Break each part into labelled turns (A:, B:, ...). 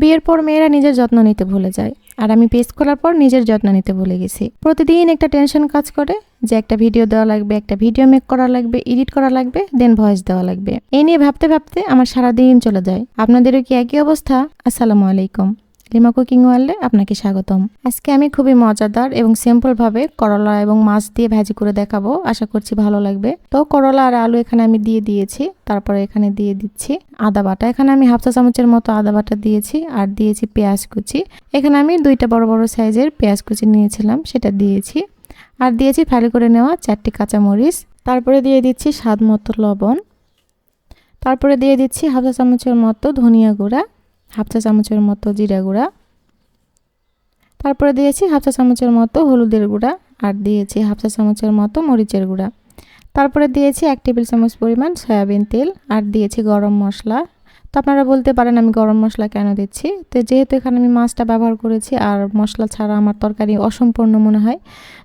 A: বিয়ের পর মেয়েরা নিজের যত্ন নিতে ভুলে যায়। আর আমি পেজ করার পর নিজের যত্ন নিতে ভুলে গেছি। প্রতিদিন একটা টেনশন কাজ করে যে একটা ভিডিও দেওয়া লাগবে, একটা ভিডিও মেক করা লাগবে, এডিট করা লাগবে, দেন ভয়েস দেওয়া লাগবে। এ নিয়ে ভাবতে ভাবতে আমার সারাদিন চলে যায়। আপনাদেরও কি একই অবস্থা? আসসালামু আলাইকুম। লিমা কুকিং ওয়ার্ল্ডে আপনাকে স্বাগতম। আজকে আমি খুবই মজাদার এবং সিম্পল ভাবে করলা এবং মাছ দিয়ে ভাজি করে দেখাবো। আশা করছি ভালো লাগবে। তো করলা আর আলু এখানে আমি দিয়ে দিয়েছি। তারপরে এখানে দিয়ে দিচ্ছি আদা বাটা। এখানে আমি হাফ চা চামচের মতো আদা বাটা দিয়েছি আর দিয়েছি পেঁয়াজ কুচি। এখানে আমি দুইটা বড় বড় সাইজের পেঁয়াজ কুচি নিয়েছিলাম, সেটা দিয়েছি। আর দিয়েছি ফালি করে নেওয়া চারটি কাঁচামরিচ। তারপরে দিয়ে দিচ্ছি স্বাদ মতো লবণ। তারপরে দিয়ে দিচ্ছি হাফ চা চামচের মতো ধনিয়া গুঁড়া। হাফ চা চামচের মতো জিরা গুঁড়া। তারপরে দিয়েছি হাফ চা চামচের মতো হলুদের গুঁড়া আর দিয়েছি হাফ চা চামচের মতো মরিচের গুঁড়া। তারপরে দিয়েছি এক টেবিল চামচ পরিমাণ সয়াবিন তেল আর দিয়েছি গরম মশলা। তো আপনারা বলতে পারেন আমি গরম মশলা কেন দিচ্ছি? তো যেহেতু এখানে আমি মাছটা ব্যবহার করেছি আর মশলা ছাড়া আমার তরকারি অসম্পূর্ণ মনে হয়,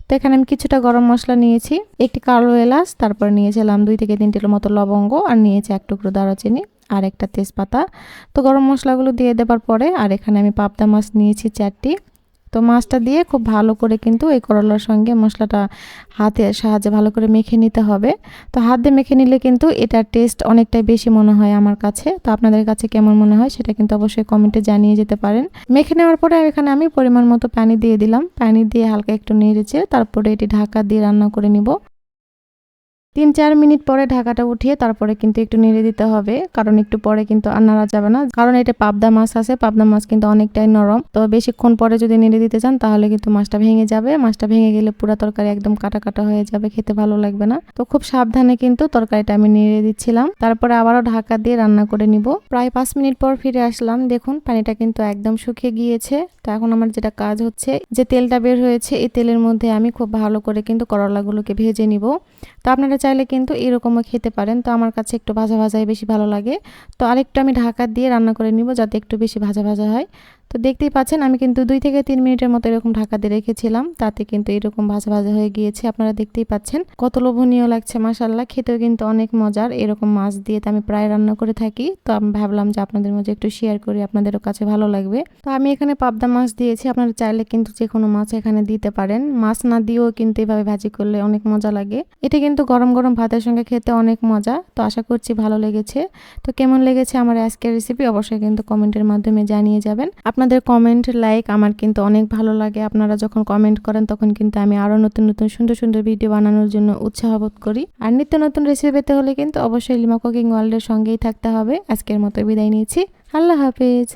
A: তো এখানে আমি কিছুটা গরম মশলা নিয়েছি, একটি কালো এলাচ, তারপর নিয়েছিলাম দুই থেকে তিনটির মতো লবঙ্গ আর নিয়েছি এক টুকরো দারচিনি। আর একটা তেজপাতা। তো গরম মশলাগুলো দিয়ে দেওয়ার পরে, আর এখানে আমি পাবদা মাছ নিয়েছি চারটি। তো মাছটা দিয়ে খুব ভালো করে কিন্তু এই করলার সঙ্গে মশলাটা হাতের সাহায্যে ভালো করে মেখে নিতে হবে। তো হাত দিয়ে মেখে নিলে কিন্তু এটার টেস্ট অনেকটাই বেশি মনে হয় আমার কাছে। তো আপনাদের কাছে কেমন মনে হয় সেটা কিন্তু অবশ্যই কমেন্টে জানিয়ে যেতে পারেন। মেখে নেওয়ার পরে এখানে আমি পরিমাণ মতো পানি দিয়ে দিলাম। পানি দিয়ে হালকা একটু নেড়েছে তারপরে এটি ঢাকা দিয়ে রান্না করে নিব। তিন চার মিনিট পরে ঢাকাটা উঠিয়ে তারপরে কিন্তু একটু নেড়ে দিতে হবে, কারণ একটু পরে কিন্তু আর নাড়া যাবে না। কারণ এটা পাবদা মাছ আছে, পাবদা মাছ কিন্তু অনেকটাই নরম। তো বেশিক্ষণ পরে যদি নেড়ে দিতে চান, তাহলে কিন্তু মাছটা ভেঙে যাবে। মাছটা ভেঙে গেলে পুরো তরকারি একদম কাটা কাটা হয়ে যাবে, খেতে ভালো লাগবে না। তো খুব সাবধানে কিন্তু তরকারিটা আমি নেড়ে দিচ্ছিলাম। তারপরে আবারও ঢাকা দিয়ে রান্না করে নিব। প্রায় পাঁচ মিনিট পর ফিরে আসলাম। দেখুন, পানিটা কিন্তু একদম শুকিয়ে গিয়েছে। তো এখন আমার যেটা কাজ হচ্ছে, যে তেলটা বের হয়েছে, এই তেলের মধ্যে আমি খুব ভালো করে কিন্তু করলাগুলোকে ভেজে নিব। তো আপনারা চাইলে কিন্তু এরকমও খেতে পারেন। তো আমার কাছে একটু ভাজা ভাজাই বেশি ভালো লাগে। তো আরেকটু আমি ঢাকা দিয়ে রান্না করে নিব যাতে একটু বেশি ভাজা ভাজা হয়। তো দেখতেই পাচ্ছেন আমি কিন্তু দুই থেকে তিন মিনিটের মতো এরকম ঢাকা দিয়ে রেখেছিলাম। তাতে কিন্তু এরকম ভাজা ভাজা হয়ে গিয়েছে। আপনারা দেখতেই পাচ্ছেন কত লোভনীয় লাগছে মাসাল্লাহ খেতেও কিন্তু অনেক মজার এরকম মাছ দিয়ে তো আমি প্রায় রান্না করে থাকি। তো আমি ভাবলাম যে আপনাদের মধ্যে একটু শেয়ার করি, আপনাদেরও কাছে ভালো লাগবে। তো আমি এখানে পাবদা মাছ দিয়েছি। আপনারা চাইলে কিন্তু যে কোনো মাছ এখানে দিতে পারেন। মাছ না দিয়েও কিন্তু এভাবে ভাজি করলে অনেক মজা লাগে। এটা কিন্তু গরম গরম ভাতের সঙ্গে খেতে অনেক মজা, তো আশা করছি ভালো লেগেছে। তো কেমন লেগেছে আমার আজকের রেসিপি অবশ্যই কিন্তু কমেন্টের মাধ্যমে জানিয়ে যাবেন। আপনাদের কমেন্ট লাইক আমার কিন্তু অনেক ভালো লাগে। আপনারা যখন কমেন্ট করেন তখন কিন্তু আমি আরও নতুন নতুন, সুন্দর সুন্দর ভিডিও বানানোর জন্য উৎসাহ বোধ করি। আর নিত্য নতুন রেসিপি পেতে হলে কিন্তু অবশ্যই লিমা কুকিং ওয়ার্ল্ডের সঙ্গেই থাকতে হবে। আজকের মতো বিদায় নিয়েছি আল্লাহ হাফেজ।